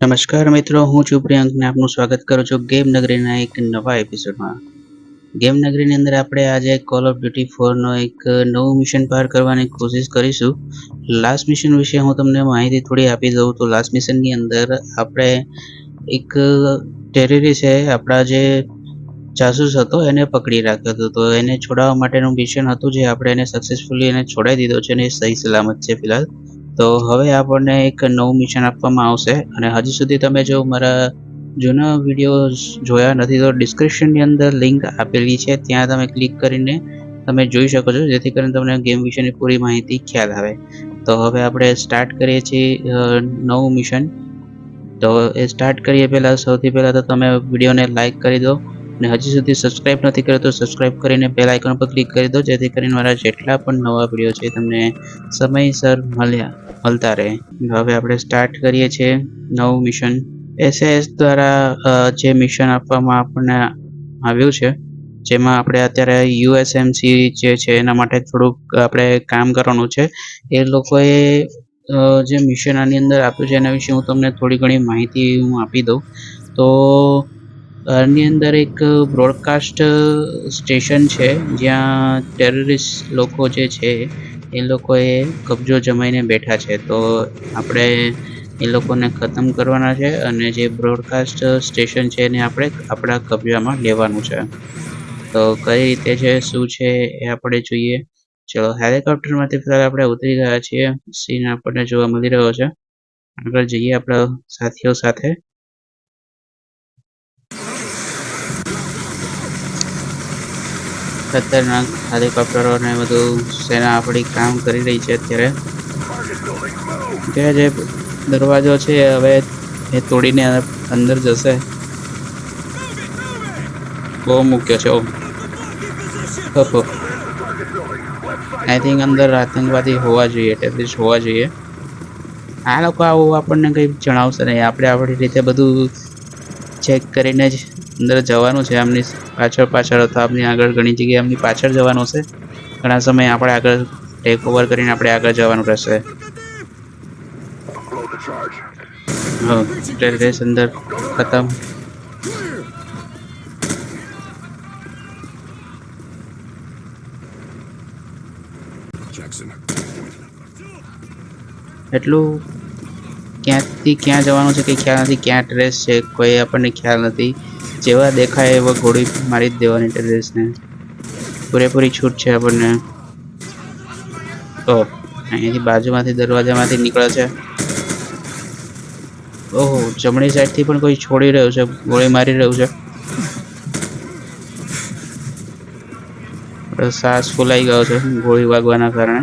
નમસ્કાર મિત્રો, હું છું પ્રિયંક આપનું સ્વાગત કરું છું ગેમ નગરીના એક નવા એપિસોડમાં ગેમ નગરીની અંદર આપણે આજે કોલ ઓફ ડ્યુટી ફોરનો એક નવું મિશન પાર કરવાની કોશિશ કરીશું. લાસ્ટ મિશન વિશે હું તમને માહિતી થોડી આપી દઉં તો લાસ્ટ મિશનની અંદર આપણે એક ટેરરિસ્ટે આપણા જે જાસૂસ હતો એને પકડી રાખ્યો હતો. તો એને છોડાવવા માટેનું મિશન હતું જે આપણે એને સક્સેસફુલી એને છોડાવી દીધો છે અને એ સહી સલામત છે ફિલહાલ. તો હવે આપણને એક નવું મિશન આપવામાં આવશે. અને હજી સુધી તમે જો મારા જૂના વીડિયો જોયા નથી, તો ડિસ્ક્રિપ્શનની અંદર લિંક આપેલી છે. ત્યાં તમે ક્લિક કરીને તમે જોઈ શકો છો, જેથી કરીને તમને ગેમ વિશેની પૂરી માહિતી ખ્યાલ આવે. તો હવે આપણે સ્ટાર્ટ કરીએ છીએ નવું મિશન તો એ સ્ટાર્ટ કરીએ પહેલાં, સૌથી પહેલાં તો તમે વિડીયોને લાઇક કરી દો. અને હજી સુધી સબસ્ક્રાઇબ નથી કર્યો તો સબસ્ક્રાઇબ કરીને બેલ આઇકન પર ક્લિક કરી દો, જેથી કરીને મારા જેટલા પણ નવા વીડિયો છે તમને સમયસર મળ્યા, મળતા રહે. હવે આપણે સ્ટાર્ટ કરીએ છીએ નવું મિશન એસએસ દ્વારા જે મિશન આપવામાં આપણને આવ્યું છે, જેમાં આપણે અત્યારે યુએસએમસી જે છે એના માટે થોડુંક આપણે કામ કરવાનું છે, એ લોકોએ જે મિશન આની અંદર આપ્યું છે એના વિશે હું તમને થોડી ઘણી માહિતી હું આપી દઉં. તો આની અંદર એક બ્રોડકાસ્ટ સ્ટેશન છે, જ્યાં ટેરરિસ્ટ લોકો જે છે, એ લોકોએ કબજો જમાઈને બેઠા છે. તો આપણે એ લોકોને ખતમ કરવાના છે અને જે બ્રોડકાસ્ટ સ્ટેશન છે એને આપણે આપણા કબજામાં લેવાનું છે. તો કઈ રીતે છે, શું છે, એ આપણે જોઈએ. ચલો, હેલિકોપ્ટરમાંથી ફિલહાલ આપણે ઉતરી ગયા છીએ. સીન આપણને જોવા મળી રહ્યો છે. આગળ જઈએ આપણા સાથીઓ સાથે. ખતરનાક હેલિકોપ્ટરો ને બધું સેના આપણી કામ કરી રહી છે અત્યારે. ત્યાં જે દરવાજો છે, હવે એ તોડીને અંદર જશે. બહુ મૂક્યો છે, ઓહો. આઈ થિંક અંદર આતંકવાદી હોવા જોઈએ ટેરરિસ્ટ હોવા જોઈએ. આ લોકો આવું આપણને કંઈ જણાવશે નહીં. આપણે આપણી રીતે બધું ચેક કરીને જ અંદર જવાનું છે, આમની પાછળ પાછળ અથવા આપની આગળ ઘણી જગ્યાએ એમની પાછળ જવાનું છે. ઘણા સમય આપણે આગળ ટેક ઓવર કરીને આપણે આગળ જવાનું રહેશે. હા ટેરરિસ્ટ અંદર ખતમ. એટલું ક્યાંથી ક્યાં જવાનું છે ખ્યાલ નથી ક્યાં ડ્રેસ છે, કોઈ આપણને ખ્યાલ નથી. જેવા દેખાય એવા ગોળી મારી જ દેવાની ટેરેસને પૂરેપૂરી છૂટ છે આપણને. ઓ અહીંયાથી બાજુમાંથી દરવાજામાંથી નીકળે છે. ઓહો, જમણી સાઈડથી પણ કોઈ છોડી રહ્યું છે, ગોળી મારી રહ્યું છે. સાસ ફૂલાઈ ગયો છે, ગોળી વાગવાના કારણે.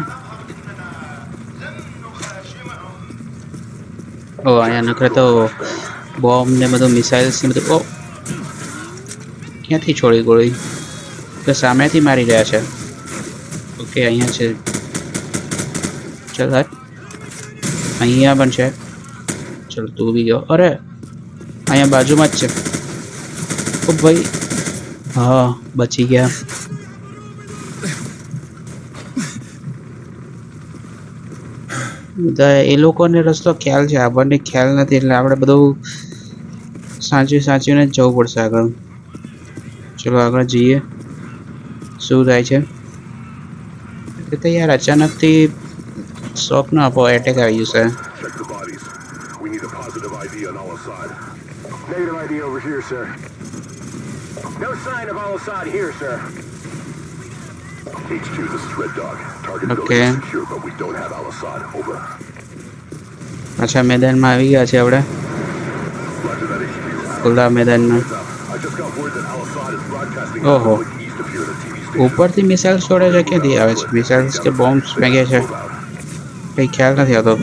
ઓ અહીંયા નખરે તો બોમ્બ ને બધું મિસાઇલ્સ ને બધું ઓ ક્યાંથી છોડી ગોળી? તો સામેથી મારી રહ્યા છે. ઓકે, અહીંયા છે. ચલ અહીંયા પણ છે. ચલ, તું બી ગયો. અરે, અહીંયા બાજુમાં જ છે. ઓ ભાઈ. હા, બચી ગયા. એ લોકોને રસ્તો ખ્યાલ છે. આપણને ખ્યાલ નથી, એટલે આપણે બધું સાચવી સાચવીને જ જવું પડશે આગળ. ચલો આગળ જઈએ શું થાય છે એ તો યાર અચાનકથી શોખ ન આપો એટેક આવી જશે Check the bodies. We need a positive ID on our side. Negative ID over here, sir. No sign of Al-Assad here, sir. H2, this is Red Dog. Target Okay. building is secure, but we don't have Al-Assad. Over. પાછા મેદાનમાં આવી ગયા છે આપણે. ખુલ્લા મેદાનમાં Heads up. I just got word that Al-Assad is broadcasting Oh. public east of here at a TV station. ઉપરથી missile છોડે છે ક્યાંથી આવે છે મિસાઇલ્સ કે બોમ્બ્સ ફેંકે છે Move out. કંઈ ખ્યાલ નથી આવતો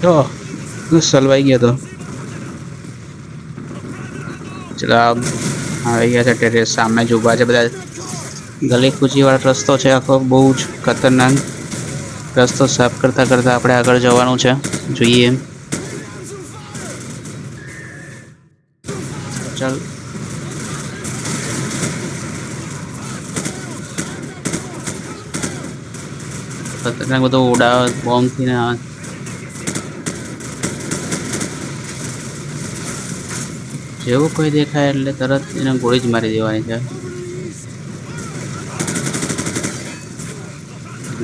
તો હું સલવાઈ ગયો તો ચલો આ આવી ગયા છે ટેરેસ સામે જ ઊભા છે બધા ગલી કૂચી વાળો રસ્તો છે આખો બહુ જ ખતરનાક રસ્તો સાફ કરતા કરતા આપણે આગળ જવાનું છે. જોઈએ ચાલ. ખતરનાક બધો ઉડાવ બોમ્બથી ને. જેવું કોઈ દેખાય એટલે તરત એને ગોળી જ મારી દેવાની છે.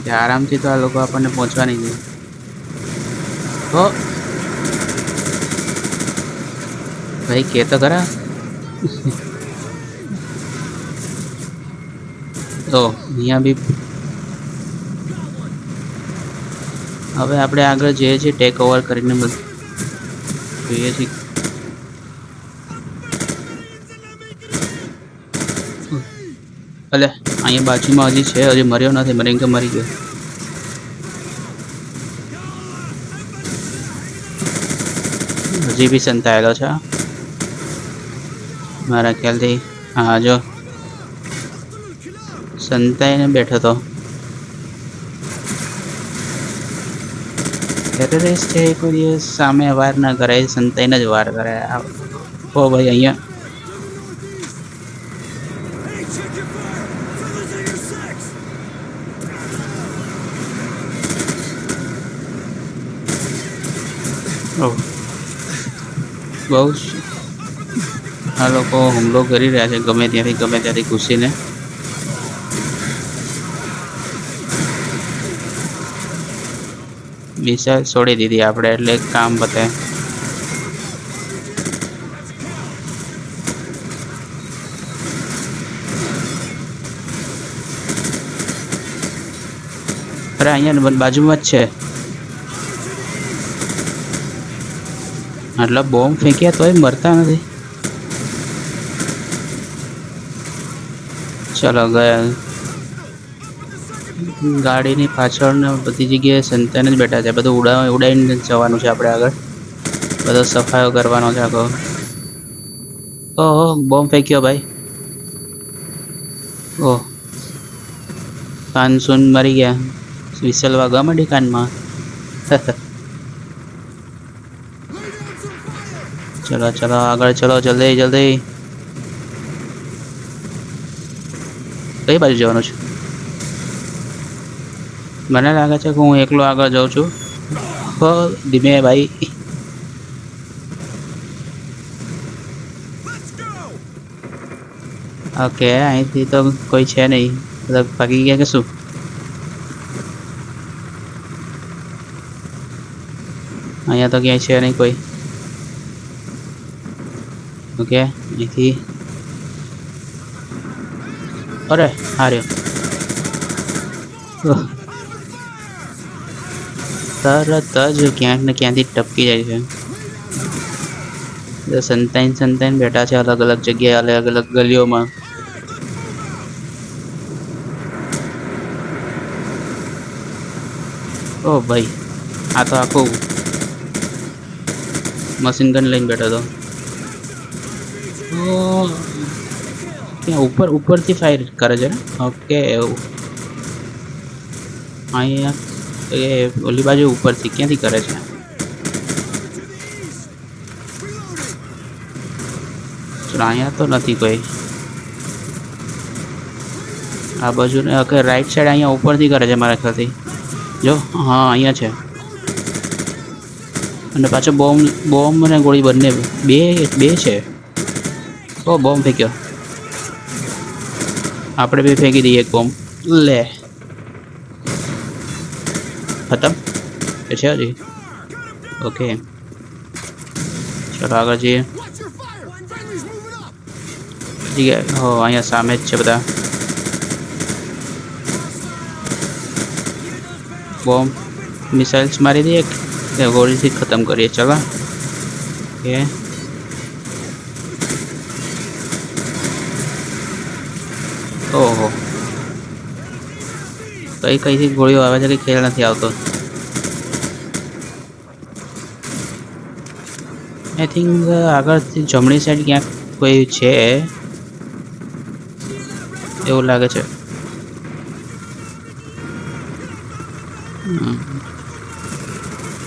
એટલે આરામથી તો આ લોકો આપણને પહોંચવા નહીં દે તો ભાઈ, કે તો ખરા. તો, અહીંયા બી હવે આપણે આગળ જઈએ છીએ ટેક ઓવર કરીને બધું. જોઈએ છીએ. અહીંયા બાજુમાં હજી છે, હજી મર્યો નથી મરી કે મરી ગયો. હજી બી સંતાયેલો છે. મારા ખ્યાલથી, હા, જો. સંતાઈને બેઠો તો. ટેરરિસ્ટ છે, કોઈ દિવસ સામે વાર ના કરે સંતાઈને જ વાર કરે ઓ ભાઈ, અહીંયા બહુ આ લોકો હુમલો કરી રહ્યા છે, ગમે ત્યાંથી ગમે ત્યાંથી ઘૂસીને. મિસાઇલ છોડી દીધી આપણે, એટલે કામ પતે. અરે, અહીંયા બાજુમાં જ છે. આટલા બોમ્બ ફેંક્યા તોય મરતા નથી. ચલો, ગયા. ગાડીની પાછળ ને બધી જગ્યાએ સંતાન જ બેઠા છે. બધું ઉડા, ઉડાઈને જવાનું છે આપણે આગળ. બધો સફાયો કરવાનો છે આખો. ઓહો બોમ્બ ફેંક્યો ભાઈ. ઓહ. કાન સુન મરી ગયા. વિસલવા ગમે કાનમાં? ચલો ચલો, આગળ ચલો, જલ્દી જલ્દી. કઈ બાજુ જવાનું છે? મને લાગે છે કે હું એકલો આગળ જાઉં છું. ધીમે ભાઈ ઓકે, અહીંથી તો કોઈ છે નહીં. મતલબ ભાગી ગયા કે શું? અહીંયા તો ક્યાંય છે નહીં કોઈ. ઓકે અહીંથી અરે હાર્યો ઓહ. તરત જ ક્યાંક ને ક્યાંથી ટપકી જાય છે બધા સંતાઈન સંતાઈન બેઠા છે અલગ અલગ જગ્યાએ અલગ અલગ ગલીઓમાં ઓ ભાઈ આ તો આખું મશીન ગન લઈને બેઠો હતો ઓ ત્યાં ઉપર, ઉપરથી ફાયર કરે છે ઓકે અહીંયા એ ઓલી બાજુ ઉપરથી, ક્યાંથી કરે છે? અહીંયા તો નથી કોઈ. આ બાજુ ઓકે રાઈટ સાઈડ અહીંયા ઉપરથી કરે છે મારા ખ્યાલથી. જો, હા, અહીંયા છે. અને પાછો બોમ્બ બોમ્બ અને ગોળી બંને, બે બે છે. ઓ, બોમ્બ ફેંક્યો આપણે બી ફેંકી દઈએ એક બોમ્બ. લે. ખતમ? કે છે હજી? ઓકે. ચલો આગળ જઈએ. Watch your fire! Friendly's moving up! જગ્યાએ હો, અહીંયા સામે જ છે બધા. બોમ્બ, મિસાઇલ્સ મારી દઈએ? કે ગોળીથી જ ખતમ કરીએ? ચલો. કે ઓહો. કઈ કઈથી ગોળીઓ આવે છે કે ખ્યાલ નથી આવતો? આઈ થિંક આગળથી જમણી સાઈડ ક્યાંક કોઈ છે, એવું લાગે છે.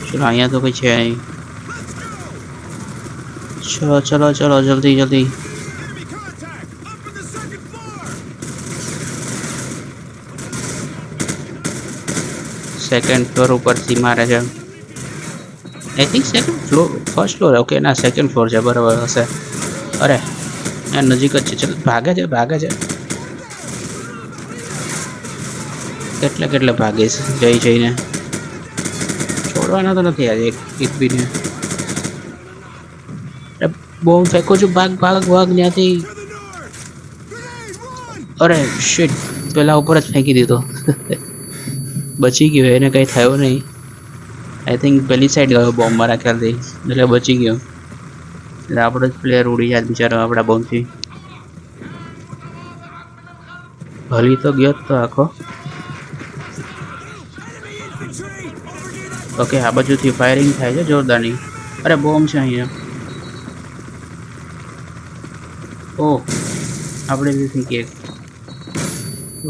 ચલો, અહીંયા તો કોઈ છે નહીં. ચલો ચલો ચલો, જલ્દી જલ્દી. સેકન્ડ ફ્લોર ઉપરથી મારે છે. I think second floor first floor okay ના સેકન્ડ ફ્લોર છે, બરાબર હશે. અરે આ નજીક જ છે. ચલ, ભાગે છે ભાગે છે. કેટલે કેટલે ભાગે છે? જઈ, જઈને. છોડવાના તો નથી આજે એક બીને. બોમ્બ ફેંકું છું, ભાગ ભાગ ભાગ, ત્યાંથી. અરે શિટ પેલા ઉપર જ ફેંકી દીધો. બચી ગયો, એને કંઈ થયું નહીં. આઈ થિંક પેલી સાઈડ ગયો બોમ્બ મારા ખ્યાલથી, એટલે બચી ગયો. એટલે આપણો જ પ્લેયર ઉડી જાય બિચારો આપણા બોમ્બથી ભલી તો ગયો જ તો આખો. ઓકે આ બાજુથી ફાયરિંગ થાય છે જોરદારની. અરે બોમ્બ છે અહીંયા. ઓ આપણે બી ફેંકીએ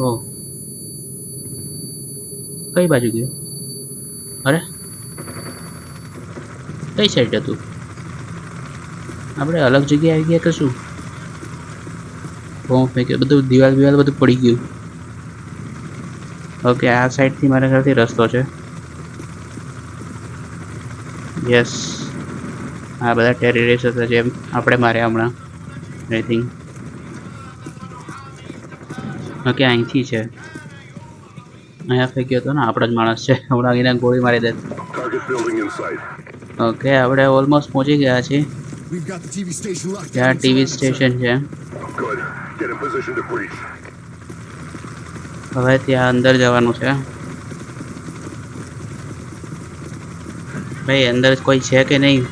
ઓ કઈ બાજુ ગયો? અરે, કઈ સાઈડ હતું? આપણે અલગ જગ્યાએ આવી ગયા કે શું? બોમ્બ ફેંક્યો બધું દિવાલ દિવાલ બધું પડી ગયું. ઓકે આ સાઈડથી મારા ખ્યાલથી રસ્તો છે. યસ આ બધા ટેરરિસ્ટ હતા જેમ આપણે માર્યા હમણાં. આઈ થિંક ઓકે અહીંથી છે. અહીંયા ફેંક્યો હતો ને, આપણો જ માણસ છે. હમણાં ગોળી મારી દે. ઓકે આપણે ઓલમોસ્ટ પહોંચી ગયા છીએ. ત્યાં ટીવી સ્ટેશન છે. હવે ત્યાં અંદર જવાનું છે. ભાઈ, અંદર કોઈ છે કે નહીં?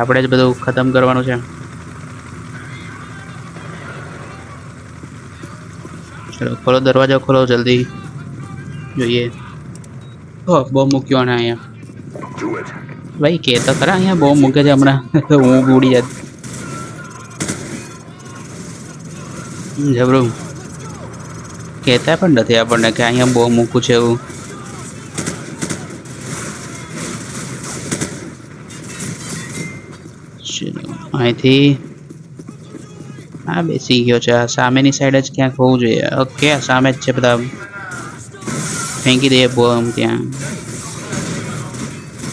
આપણે જ બધું ખતમ કરવાનું છે. ચલો ખોલો દરવાજો ખોલો જલ્દી. જોઈએ. ઓ બહુ મૂક્યો ને અહીંયા. ભાઈ કે તો ખરા અહીંયા બહુ મૂકે છે હમણાં. હું ઉડી જાત જબરું. કહેતા પણ નથી આપણને કે અહીંયા બહુ મૂકું છે એવું. ચલો, અહીંથી હા, બેસી ગયો છે. આ સામેની સાઈડ જ ક્યાંક હોવું જોઈએ. ઓકે આ સામે જ છે બધા? ફેંકી દઈએ બોમ્બ ત્યાં.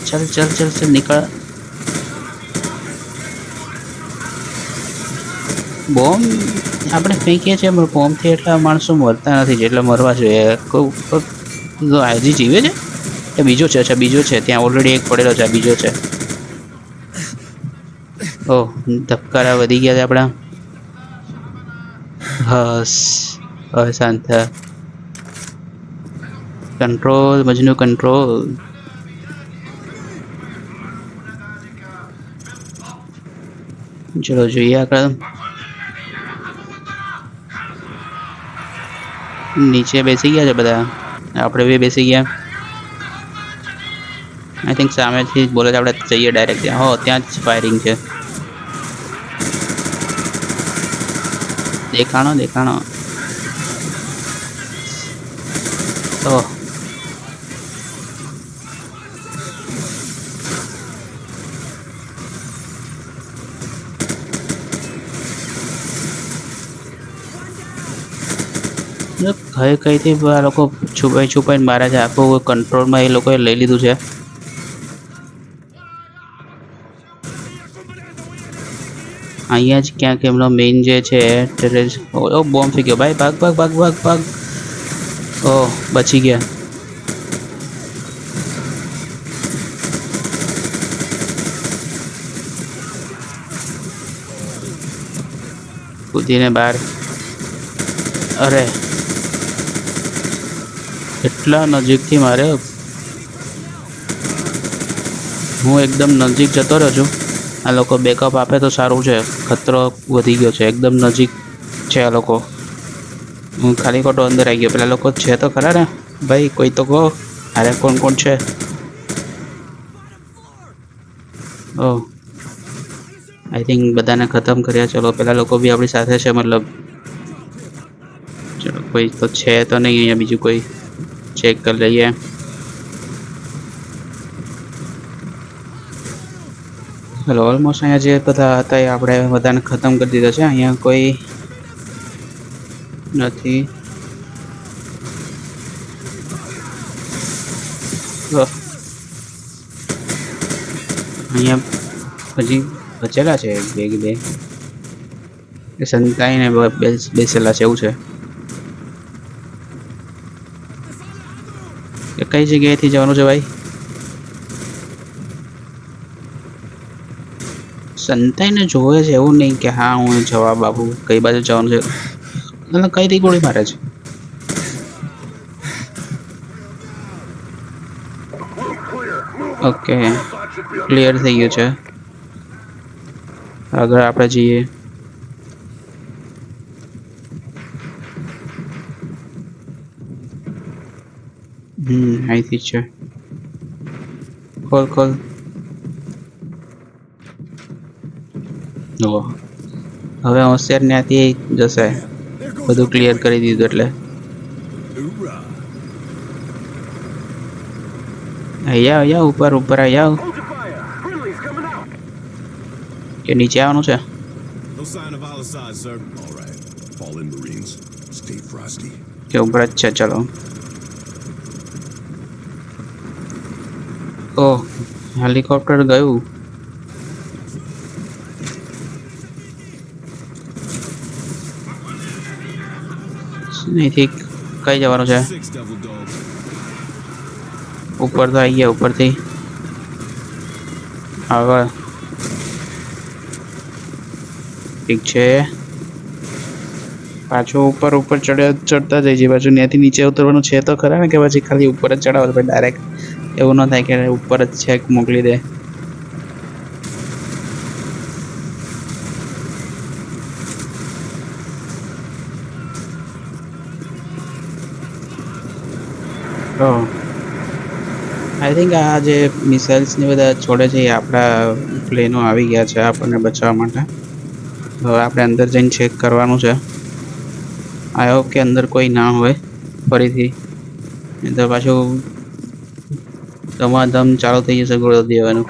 ચલ ચલ ચલ ચલ, નીકળ. બોમ્બ આપણે ફેંકીએ છીએ પણ બોમ્બથી એટલા માણસો મરતા નથી જેટલા મરવા જોઈએ. હજી જીવે છે? એ બીજો છે, અચ્છા, બીજો છે. ત્યાં ઓલરેડી એક પડેલો છે, આ બીજો છે. ઓહ, ધબકારા વધી ગયા છે આપણા. હસ હવે શાંત થયા. કંટ્રોલ મજનુ કંટ્રોલ ચલો, જોઈએ આગળ. નીચે બેસી ગયા છે બધા? આપણે બી બેસી ગયા. આઈ થિંક સામેથી બોલે આપણે જઈએ ડાયરેક્ટ ત્યાં. હો, ત્યાં જ ફાયરિંગ છે. દેખાણો દેખાણો. તો. કઈ કઈથી આ લોકો છુપાઈ છુપાઈને મારે છે? આખું કંટ્રોલમાં એ લોકોએ લઈ લીધું છે. અહીંયા જ ક્યાંક એમનો મેઇન જે છે ટેરેસ ઓ બોમ્બ ફી ગયો. ભાઈ, ભાગ ભાગ ભાગ ભાગ ભાગ. ઓ, બચી ગયા. કૂદીને બહાર. અરે. એટલા નજીકથી મારે હું એકદમ નજીક જતો રહ્યો છું આ લોકો બેકઅપ આપે તો સારું છે. ખતરો વધી ગયો છે. એકદમ નજીક છે આ લોકો. હું ખાલી ખોટો અંદર આવી ગયો. પેલા લોકો છે તો ખરા ને? ભાઈ, કોઈ તો કહો. અરે, કોણ કોણ છે? ઓ આઈ થિંક બધાને ખતમ કર્યા. ચલો, પેલા લોકો બી આપણી સાથે છે, મતલબ. ચલો, કોઈ તો છે તો નહીં, અહીંયા બીજું કોઈ ચેક કરી લઈએ. ચલો ઓલમોસ્ટ અહીંયા જે બધા હતા એ આપણે બધાને ખતમ કરી દીધા છે. અહીંયા કોઈ નથી. અહીંયા હજી બચેલા છે બે બે. એ સંતાઈને બેસેલા છે, એવું છે. કઈ જગ્યાએથી જવાનું છે ભાઈ? સંતાઈને જોવે છે એવું નહીં કે હા, હું જવાબ આપું, કઈ બાજુ જવાનું છે એટલે રીતે ગોળી મારે છે. ઓકે. ક્લિયર થઈ ગયું છે આગળ આપણે જઈએ હમ, અહીંથી છે ખોલ ખોલ જુઓ હવે હોશિયાર ત્યાંથી જશે બધું ક્લિયર કરી દીધું એટલે. અહીંયા અહીંયા ઉપર ઉપર અહીંયા. કે નીચે આવવાનું છે. કે ઉપર જ છે ચલો ઓ હેલિકોપ્ટર ગયું અહીંથી કઈ જવાનું છે. ઉપર તો આવી ગયા ઉપરથી. આગળ ઠીક છે. પાછું ઉપર ઉપર ચડ્યા ચડતા જઈ છે પાછું ત્યાંથી નીચે ઉતરવાનું છે તો ખરા ને કે પછી ખાલી ઉપર જ ચડાવો પછી ડાયરેક્ટ એવું ન થાય કે ઉપર જ છેક મોકલી દે. તો આઈ થિંક આ જે મિસાઇલ્સ ને બધા છોડે છે એ આપણા પ્લેનો આવી ગયા છે આપણને બચાવવા માટે. હવે આપણે અંદર જઈને ચેક કરવાનું છે. આઈ હોપ કે અંદર કોઈ ના હોય ફરીથી. તો પાછું ધમાધમ ચાલુ થઈ જશે ગોળો દેવાનું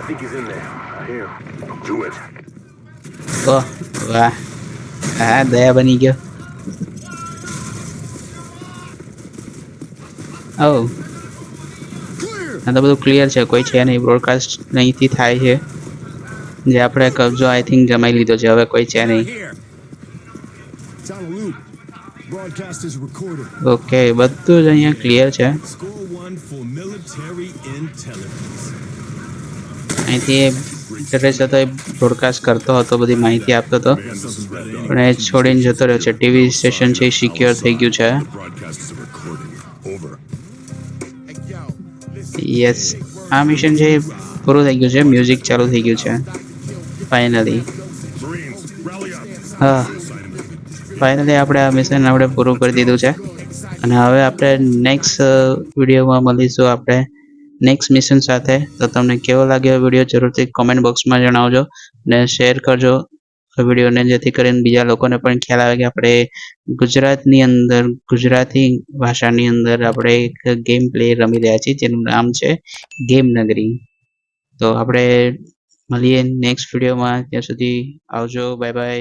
વાહ હા દયા બની ગયો. ઓ આ તો બધું ક્લિયર છે, કોઈ છે નહીં બ્રોડકાસ્ટ અહીંથી થાય છે જે આપણે કબજો આઈ થિંક જમાઈ લીધો છે, હવે કોઈ છે નહીં. ઓકે બધું જ અહીંયા ક્લિયર છે. અહીંથી ઇન્ટરેસ્ટ હતો એ બ્રોડકાસ્ટ કરતો હતો, બધી માહિતી આપતો હતો પણ એ છોડીને જતો રહ્યો છે ટીવી સ્ટેશન છે, એ સિક્યોર થઈ ગયું છે યસ આ મિશન છે પૂરું થઈ ગયું છે મ્યુઝિક ચાલુ થઈ ગયું છે. ફાઇનલી. હા. ફાઇનલી આપણે આ મિશન આપણે પૂરું કરી દીધું છે. અને હવે આપણે નેક્સ્ટ વિડીયોમાં મળીશું આપણે. નેક્સ્ટ મિશન સાથે. તો તમને કેવો લાગ્યો વીડિયો જરૂરથી કોમેન્ટ બોક્સમાં જણાવજો. ને શેર કરજો. વિડીયોને જેથી કરીને બીજા લોકોને પણ ખ્યાલ આવે કે આપણે ગુજરાતની અંદર, ગુજરાતી ભાષાની અંદર આપણે એક ગેમ પ્લે રમી રહ્યા છીએ, જેનું નામ છે ગેમ નગરી તો આપણે મળીએ નેક્સ્ટ વિડીયોમાં ત્યાં સુધી આવજો. Bye bye